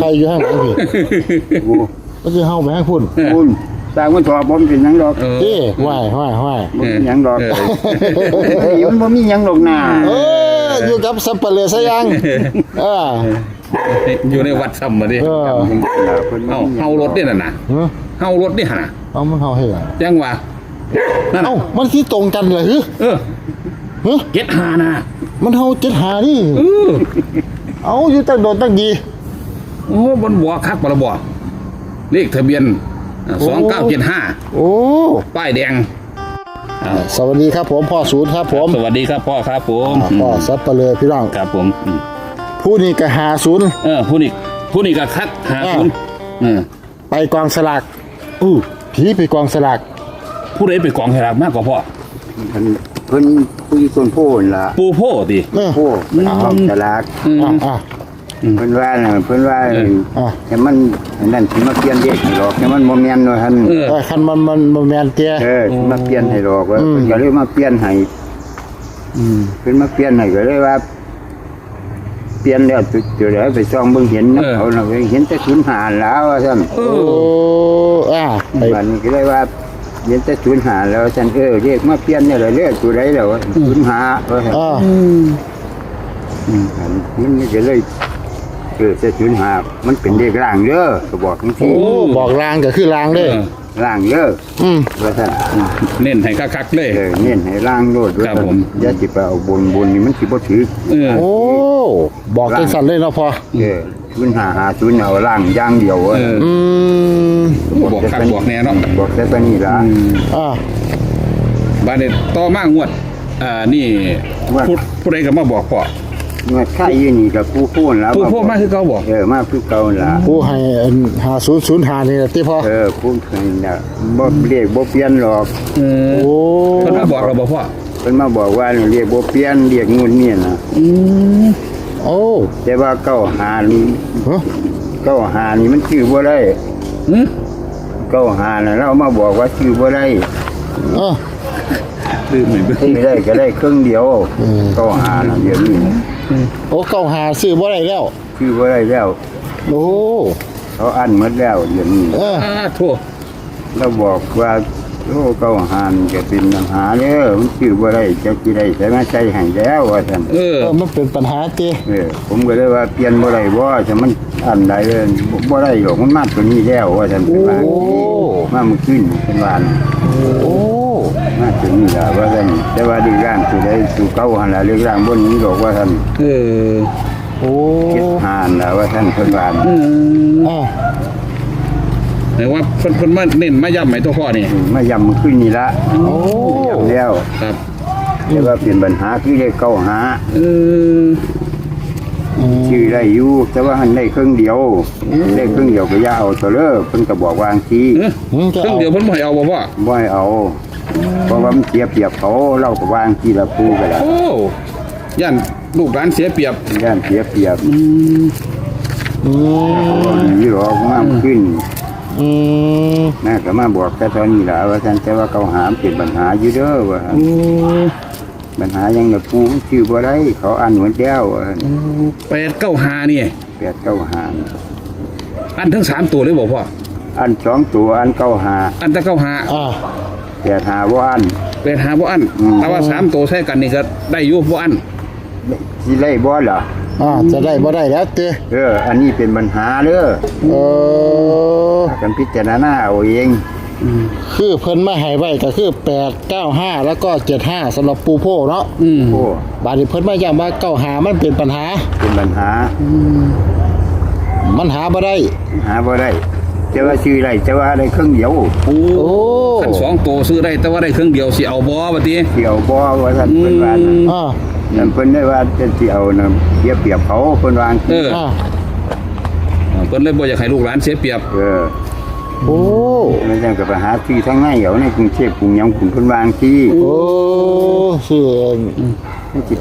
ใครอยู่ข้างหลังพี่กูก็คือเฮาไปข้างพุ่นคุณสร้างมันถอดบ่เป็นหยังดอกเออ เอ้ว่ายว่ายว่ายบ่เป็นหยังดอกเออเฮ้ยมันบ่มีหยังดอกหน้าเอออยู่กับสับเปลือซะยังเออ อยู่ในวัดซ้ำมาดิเออเพิ่นบ่เอ้ามีหยังเฮารถนี่น่ะนะเฮ้ยเฮารถนี่หั่นน่ะเอามันเฮาให้หยังจังว่านั่นน่ะเอ้ามันที่ตรงกันเลยฮึเออเฮ้ยเจ็ดหานะมันเฮาเจ็ดหานี่เออเอาอยู่ตั้งโดนตั้งดี โอ้บนบัวคักบ่ละบ่เลขทะเบียนสองเก้าเจ็ดห้าโอ้ป้ายแดงอ่าสวัสดีครับผมพ่อศูนย์ครับผมสวัสดีครับพ่อครับผมอ่าพ่อสับเปลือพี่น้องครับผมอืมผู้นี้ก็หาศูนย์ เออผู้นี้ผู้นี้ก็คักหาอ่า คุณเออไปกองสลากอู้ผีไปกองสลากผู้ใดไปกองสลากมากกว่าพ่อเพิ่นเพิ่นผู้อยู่ต้นโพนล่ะปูโพติเออโพกองสลากอืม อะอะ เพิ่นว่าน่ะเพิ่นว่าอะแต่มันอันนั่นสิมาเปลี่ยนเด็กให้ดอกแต่มันบ่แม่นว่าหั่นเออเออคันมันมันมันแมนเตี้ย เออสิมาเปลี่ยนให้ดอกว่าอืม เพิ่นก็เลยมาเปลี่ยนให้อืมเพิ่นมาเปลี่ยนให้ก็เลยว่า เปลี่ยนแล้วจุดเดี๋ยวเดี๋ยวไปซ่องเบิ่งเห็นนะเขาน่ะเห็นแต่ศูนย์หารแล้วว่าซั่น เอโอ้อ อะไปวันนี้ก็เลยว่าเห็นแต่ศูนย์หารแล้วซั่นเออเรียกมาเปลี่ยนเนี่ยเลยเรียกตัวใดแล้วว่าศูนย์หาว่าซั่นอะอืมอันนี้มันก็เลย เออแต่ศูนย์หามันเป็นเลขร่างเด้อก็บอกจังโอ้ซี่บอกลางก็คือลางเอเด้อร่างเด้ออืมว่าซั่นอืมเน้นให้คักๆเลย เออเน้นให้ร่างโลดว่าครับซั่นผม อย่าสิไปเอาบนบนนี่มันสิบ่ถือเออ โอ้บอกจังสั่นเลยเนาะพอเออศูนย์หาหาศูนย์เอาร่างอย่างเดียวว่าเออ อืมบอกคักบอกแน่เนาะบอกแต่ปานนี้ล่ะ อะบาดนี้ต่อมางวด อ่า นี่งวดผู้ผู้ใดก็มาบอกพ่อ เมื่อค่ายอยู่นี่กับผู้พูนแล้วผู้พ่อมาคือเขาบอกเออมาคือเก่าล่ะผู้ให้หาศูนย์ศูนย์หานี่แหละที่พอเออผู้เคยน่ะบ่เรียกบ่เปลี่ยนหรอกเออโอ้เพิ่นมาบอกเราบอกพ่อเพิ่นมาบอกว่าเรียกบ่เปลี่ยนเรียกงูนี่น่ะอืมโอ้แต่ว่าเก้าหานี่ฮะเก้าหานี่มันชื่อบ่ได้อืมเก้าหาน่ะเรามาบอกว่าชื่อบ่ได้อะลืมไปเบิ่งชื่อได้ก็ได้ครึ่งเดียวเก้าหาน่ะเดี๋ยวนี้ โอ้เก้าหาซื้อบ่ได้แล้วชื่อบ่ได้แล้ว โอ้เขาอั้นหมดแล้วเดี๋ยวนี้เอออ่าโทั่วเราบอกว่าโอ้เก้าหานี่จะเป็นปัญหาเด้อมันชื่อบ่ได้เจ้าสิได้ใส่มาใส่ให้แล้วว่าซั่นเออ เออมันเป็นปัญหาเตี้ยเออผมก็เลยว่าเปลี่ยนบ่ได้บ่จะมันอันใดเลยบ่บ่ได้หรอกมันมาตัวนี้แล้วว่าซั่นเป็นว่ามาเมื่อคืนเป็นว่าน่ะ โอ้มาตัวนี้ล่ะว่าซั่นแต่ว่าดีร่างตัวใดตัวเก่าหั่นล่ะเรียกร่างบนนี้ดอกว่าซั่นเออโอ้เจ็ดหานล่ะว่าซั่นเพิ่นว่าอืมอะแต่ว่าเพิ่นเพิ่นมาเน้นมาย้ำให้ตัวพ่อนี่มาย้ำเมื่อคืนนี้ละโอ้ย้ำแล้วครับแต่ว่าเป็นปัญหาคือเลขเก่าหาเอออืม ชื่อได้อยู่แต่ว่าหันได้ครึ่งเดียว ได้ครึ่งเดียวก็อย่าเอาตัวเด้อเพิ่นก็บอกว่าจังซี่เอออืมจะเครื่องเอาเดียวเพิ่นบ่ให้เอาบ่พ่อบ่ให้เอา เพราะว่ามันเสียเปรียบเขาเราก็วาจังซี่ละปูก็ล่ะโอ้ย่านลูกหลานเสียเปรียบย่านเสียเปรียบอืมอืมนี่หรอกมาขึ้นอืมแม่ก็มาบอกแต่ตอนนี้ล่ะว่าท่านแต่ว่าเขาหามเป็นปัญหาอยู่เด้อว่าโอ้ ปัญหายังน่ะปูมันชื่อบ่ได้เขาอ่านเหมือนแก้วว่าแปดเก้าหานี่แปดเก้าหามอันทั้งสามตัวเลยบอกพ่ออันสองตัวอันเก้าหาอันแตะเก้าหาอะแปดหาบ่อัน แปดหาบ่อันอืม แต่ว่าสามตัวใช้กันนี่ก็ได้อยู่บ่อันสิไล่บ่ล่ะอะจะได้บ่ได้แล้วเตี้ยเอออันนี้เป็นปัญหาเด้อเออ กันพิจารณาเอาเอง คือเพิ่นมาให้ไว้ก็คือแปดเก้าห้าแล้วก็เจ็ดห้าสำหรับปูโพเนาะอืมโอ้บาดนี้เพิ่นมาย้ำว่าเก้าหามันเป็นปัญหา เป็นปัญหา มันหาบ่ได้หาบ่ได้แต่ว่าชื่อไรแต่ว่าได้ครึ่งเดียวโอ้โอ้ขันสองตัวซื้อได้แต่ว่าได้เครื่องเดียวสิเอาบ่บัดนี้เกี่ยวบ่ว่าท่านเพิ่นว่านะอะนั่นเพิ่นได้ว่าจะสิเอานะเสียเปรียบเขาเพิ่นว่าเอออะเพิ่นเลยบ่อยากให้ลูกหลานเสียเปรียบเออ โอ้มันจังก็ไปหาที่ทั้งในเอาในกรุงเทพกรุงหยังคุณเพิ่นวาจังที่โอ้คือมันสิ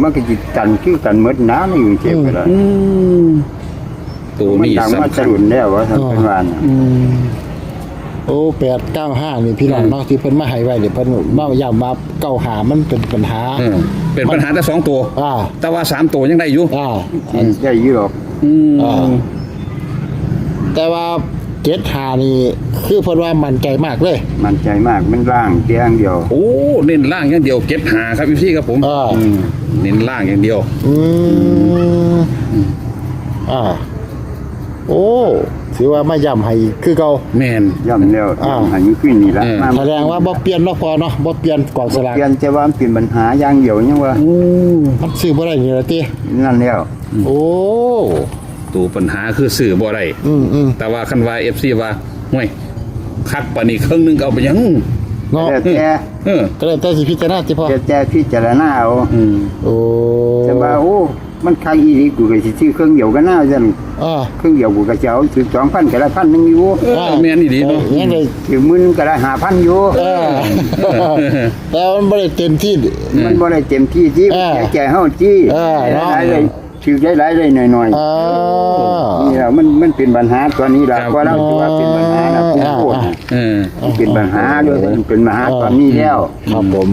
มันก็สิกันคือกันหมดน้ำในกรุงเทพก็ได้อืมตัวมันนี้ดังมาสำสคัญรุนแล้วว่าท่านเพิ่นว่าน่ะอืมโอ้แปดเก้าห้านี่พี่น้องเนาะที่เพิ่นมาให้ไว้เดี๋ยวเพิ่นมาย้ำว่าเก้าหามันเป็นปัญหาเออเป็นปัญหาแต่สองตัวอ่าแต่ว่าสามตัวยังได้อยู่อ่าได้อยู่หรอกอืมอ่าแต่ว่า เจ็ดหานี่คือเพิ่นว่ามั่นใจมากเลย มันใจมากมันร่างเตียงเดียวโอ้เน้นล่างอย่างเดียวเก็บหาครับพี่ครับผมอ่าอืมเน้นล่างอย่างเดียว อืมอ่า โอ้ถือว่ามาย่ำให้คือเก่า แมน ย่ำแล้วอ่าอันนี้ขึ้นนี่ละเออ มาแสดงว่าบ่เปลี่ยนเนาะพอเนาะบ่เปลี่ยนกล่องสลากเปลี่ยนแต่ว่ามันเป็นปัญหาอย่างเดียวยังว่าโอ้มันซื้อบ่ได้นี่ล่ะตินั่นแล้วโอ้ ตัวปัญหาคือสื่อบ่ได้อืมอืมแต่ว่าคันว่า FC ว่าห่วยคักปานนี้ครึ่งหนึงก็เอาไปยังเนาะแต่แต่เออก็เลยแต่สิพิจารณาติพอแต่แต่พิจารณาเอาอืมโอ้แต่ว่าโอ้ มันใครอีหลีกูก็สิซื้อเครื่องเดียวกันน่าจังอ่าเครื่องเดียวกูก็จะเอาซื้อ2,000ก็ได้พันหนึงอยู่เออแม่นอีหลีเนาะ ยังไงถือหมื่นก็ได้5,000อยู่เออแต่มันบ่ได้เต็มที่ มันบ่ได้เต็มที่ที่เออแก่เฮาที่เออเนาะ หลายๆเลย ถือได้หลายเลยหน่อยๆ อ่า นี่แหละมันมันเป็นปัญหาตัวนี้แหละครับเพราะเราถือว่าเป็นปัญหานะผู้พูดนะเออ มันเป็นปัญหาด้วยมันเป็นปัญหาตอนนี้แล้ว ครับผม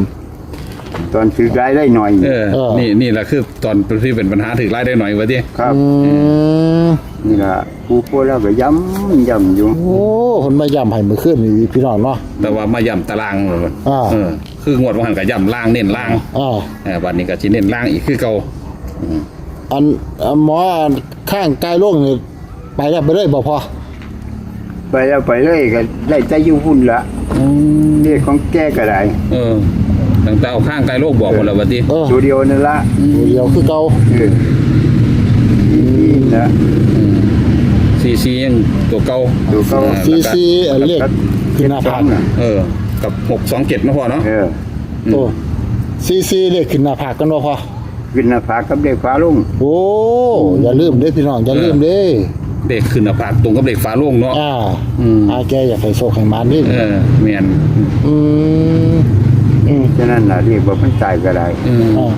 ตอนถือได้ได้หน่อย เออ เออ นี่นี่แหละคือตอนที่เป็นปัญหาถึงไล่ได้หน่อยวะที่ครับ อืมนี่แหละผู้พูดแล้วก็ย้ำย้ำอยู่ โอ้คนมาย่ำให้มือขึ้นนี่พี่น้องเนาะ แต่ว่ามาย่ำตารางเลยอ่า เออคืองวดว่าหันกับย่ำล่างเน้นล่างอ่า เออบัดนี้ก็สิเน้นล่างอีกคือเก่า อันอันหมออันข้างกายโล่งนี่ไปแล้วไปเลยบ่พอไปแล้วไปเลยก็ได้ใจอยู่หุ่นละเรียกของแก้ก็ได้เออตั้งแต่เอาข้างกายโลกบอกหมดแล้ววะที่เออตัวเดียวนั่นละตัวเดียวคือเก่าเออนี่นะซีซียังตัวเก่าตัวเก่าออซีแล้วก็ซีเอ่อเรียกขึ้นหน้าผากน่ะเออ กับหกสองเจ็ดนะพ่อเนาะเออโอ้ซีซีเรียกขึ้นหน้าผากกันบ่พอ ขึ้นหน้าผากกับเด็กฟ้าลงโอ้อย่าลืมเด้อพี่น้องอย่าลืมเด้อเด็กขึ้นหน้าผากตรงกับเด็กฝาโล่งเนาะอ่าอืมอาแกอยากให้โชคให้มานี่เออแมนอืมอืมฉะนั้นน่ะเรียกว่ามันตายก็ได้เอออ่า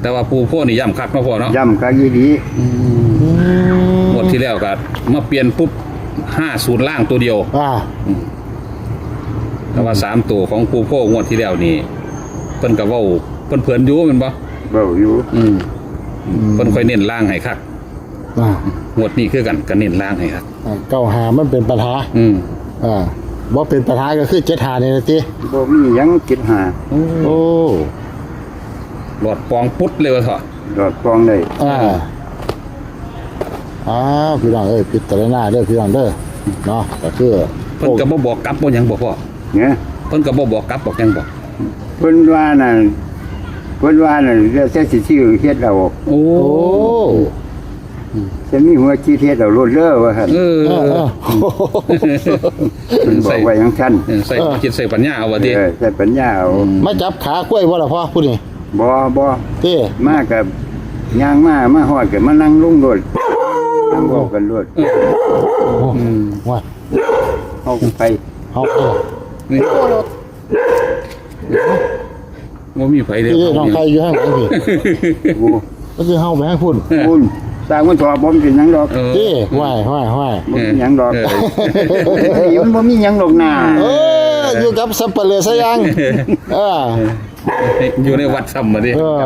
แต่ว่าปูโพ่นี่ย่ำคักนะพ่อเนาะย้ำก็ยี่ดีอืมหมดที่แล้วก็มาเปลี่ยนปุ๊บห้าศูนย์ล่างตัวเดียว อ่าแต่ว่าสามตัวของปูโพ่งวดที่แล้วนี่เพิ่นก็เว้าเพิ่นเพิ่นอยู่แมันบ่ เบาอยู่อืมเพิ่นค่อยเน้นล่างให้คักอ่างวดนี้คือกันก็เน้นล่างให้คักอ่าเก้าหามันเป็นปัญหาอืมอ่าบ่เป็นปัญหาก็คือเจ็ดหานี่นะติบ่มีหยังคิดหาโอ้หลอดปองปุ๊ดเลยว่าเถอะดอดฟองได้อ่าอ่าพี่น้องเอ้ยพิจารณาเด้อพี่น้องเด้อเนาะก็คือเพิ่นก็บ่บอกกลับบ่หยังบ่พ่อเนี่ยเพิ่นก็บ่บอกกลับบอกหยังบ่เพิ่นว่าน่ะ เพิ่นว่าน่ะแล้วแต่สิชื่อเฮ็ดเอาโอ้โอ้จะมีหัวคิดเฮ็ดเอาโลดเด้อว่าซั่นเออเออเออเพิ่นบอกไว้อย่างซั่นเออใส่คิดใส่ปัญญาเอาว่าติเออใช้ปัญญาเอามาจับขากล้วยบ่ล่ะพ่อผู้นี้บ่บ่เต้มากับย่างมามาฮอดก็มานั่งลงโลดนั่งเว้ากันโลดโอ้ว่าเฮาไปเฮาเออนี่ บ่มีไผเลยที่น้องใครอยู่ข้างหลังพี่โอ้ก็คือเฮาไปข้างพุ่นคุณสร้างมันสอบบ่มีหยังดอกเออเต้ว่ายว่ายว่ายบ่มีหยังดอกเออมันบ่มีหยังดอกหน้าเอออยู่กับสับปะเลอซะยังเออ อยู่ในวัดซ้ำมาดิเออ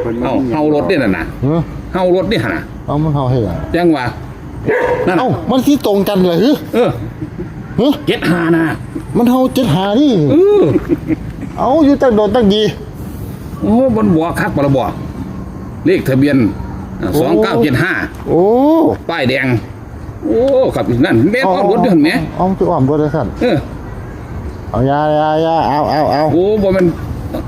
เพิ่นบ่เฮามีหยังเฮารถนี่น่ะนะเออเฮารถนี่หั่นน่ะเอามันเฮาให้หยังยังว่านั่นน่ะเอ้ามันที่ตรงกันเลยฮึเออฮึเจ็ดหานะมันเฮาเจ็ดหานี่เออ เอาอยู่ตั้งโดนตั้งดีโอ้บนบัวคักบ่ละบ่เลขทะเบียนสองเก้าเจ็ดห้าโอ้ป้ายแดง โอ้ครับนั่นแม่นเอารถเดินแหมเอาคืออ้อมบ่ได้สั่นเออเอายายายาเอาเอาเอาโอ้บ่แมัน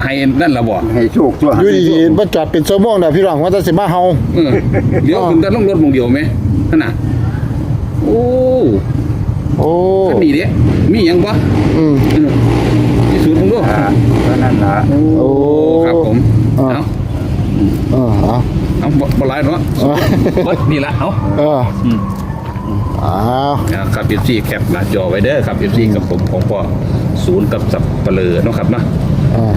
ให้นั่นละบ่ให้โชคตัวอยู่ดีๆมาจอดเป็นชั่วโมงน่ะพี่น้องว่าจะสิมาเฮาเออเดี๋ยวขึ้นแต่ลงรถมงเดียวไหมนั่นน่ะโอ้โอ้คันนี้เด้มีหยังบ่อืมเออมีสูตรมึงดู อ่าเท่า นั้นล่ะโอ้ครับผมอ่าเอาเออเอาเอาบ่บ่หลายเนาะเออเบิดนี่ละเอาเอออืมเอาครับ FC แคปหน้าจอไว้เด้อครับ FC กับผมของพ่อศูนย์กับสับเปลือเนาะครับเนาะเออ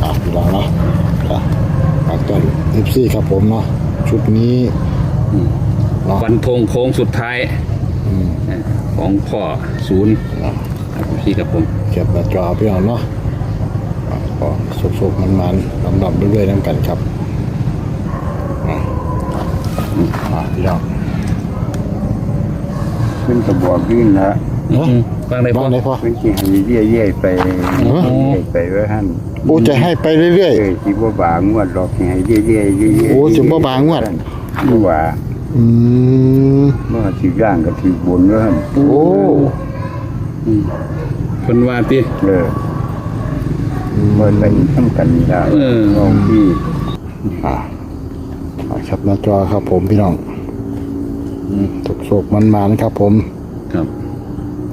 เอาพี่น้องเนาะอะฝากต้อน FC ครับผมเนาะชุดนี้เนาะวันทงโค้งสุดท้ายของพ่อศูนย์เนาะครับ FC กับผม เก็บหน้าจอพี่น้องเนาะอะ ก็สุกๆมันๆลำๆเรื่อยๆน้ำกันครับอะอะพี่น้องเพิ่นก็บอกยื่นละอืมฟังได้พ่บ้าองไหนพ่อเพิ่นสิให้เรื่อยๆไปเรื่อยๆไปว่าหั่นโอ้จะให้ไปเรื่อยเอ้ยสิบ่บางวดหรอกให้เรื่อยๆเรื่อยๆโอ้สิบ่บางงวดบ่ว่าๆอืมเมื่อสิย่างก็สิบนว่าหั่นโอ้เพิ่นว่าติเออ เมื่อไปทำกันได้เออลองที่อ่าเอาครับหน้าจอครับผมพี่น้องตกโศกมันมานะครับผม ครับ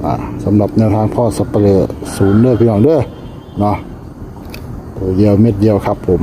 อ่าสำหรับแนวทางพ่อสับเปลือศูนย์เด้อพี่น้องเด้อเนาะตัวเดียวเม็ดเดียวครับผม